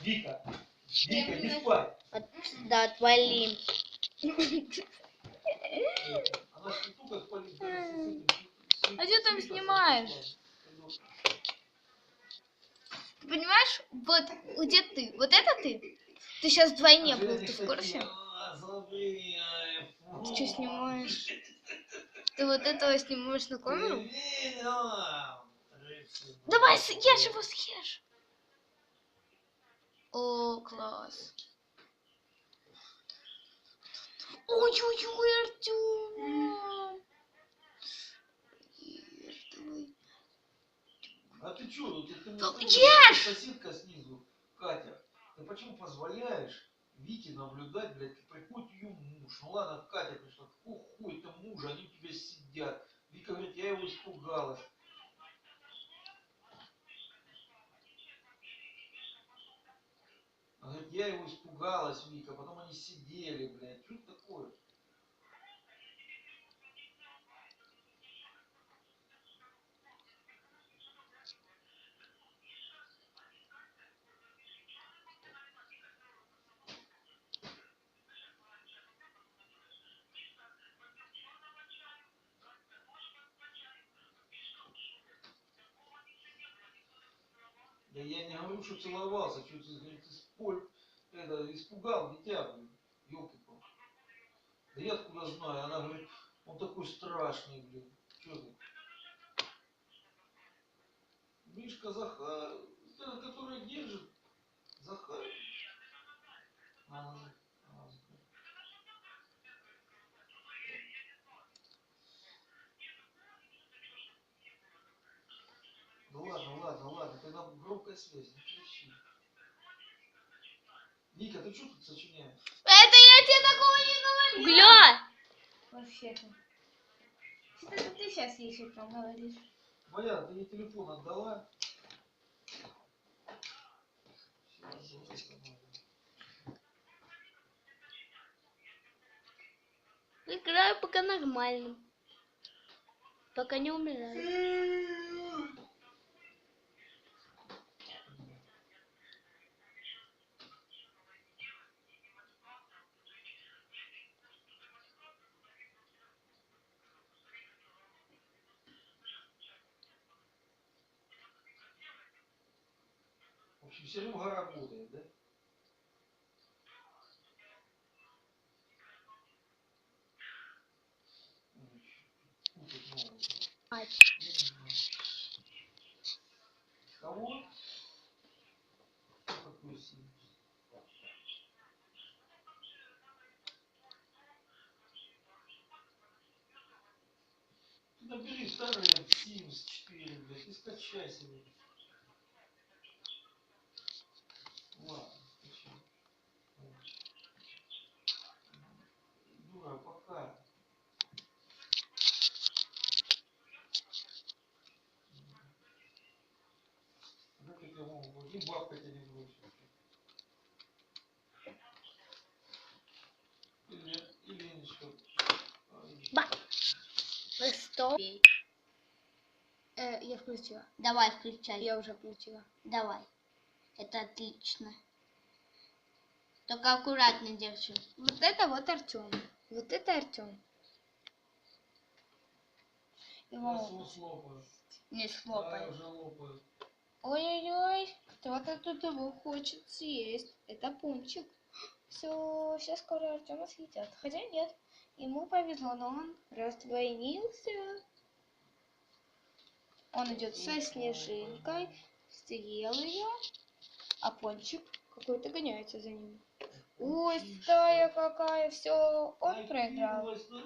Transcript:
Вика. Вика, иди спать. От- Да, отвали. Не А с там снимаешь? Ты понимаешь, вот где ты? Вот это ты? Ты сейчас вдвойне был, ты в курсе? Ты что снимаешь? Ты вот этого снимаешь на камеру? Давай, съешь его, съешь. О, класс. Ой-ой-ой, Артем. А ты чё, ты, ты, мне Ну, скажи, ешь! соседка снизу, Катя, ты почему позволяешь Вике наблюдать, блядь, как приходит ее муж? Ну ладно, Катя пришла, какой хуй там мужа, они у тебя сидят. Вика говорит, я его испугалась. Она говорит, я его испугалась, Вика, потом они Да я не говорю, что целовался, что ты, говорит, это, испугал дитя, блин, елки палки Да я откуда знаю, она говорит, он такой страшный, блин, что ты? Мишка Захар, который держит, громкой связи, кричи. Вика, ты что тут сочиняешь? Это я тебе такого не говорила. Гля! Вообще-то. Это ты сейчас еще там говоришь. Моя, ты ей телефон отдала? Играю пока нормально. Пока не умираю. Общем, Серега работает, да? Кого? Какой сим? Ты набери старый Sims 4, блядь, и скачай себе. Ладно, скачай. Вот. Дура, пока. Как я тебя могу? И бабка тебя не бросит. Или, или Леночка. Ай, Ба. Стоп. Э, я включила. Давай, включай. Я уже включила. Давай. Это отлично. Только аккуратно держи. Вот это вот Артем. Вот это Артем. Его не А, слопай. Ой-ой-ой, кто-то тут его хочет съесть. Это Пунчик. Все, сейчас скоро Артема съедят. Хотя нет, ему повезло, но он раздвоился. Он идет со снежинкой, съел ее, а Пончик какой-то гоняется за ним. Ой, стая какая, все, он проиграл. На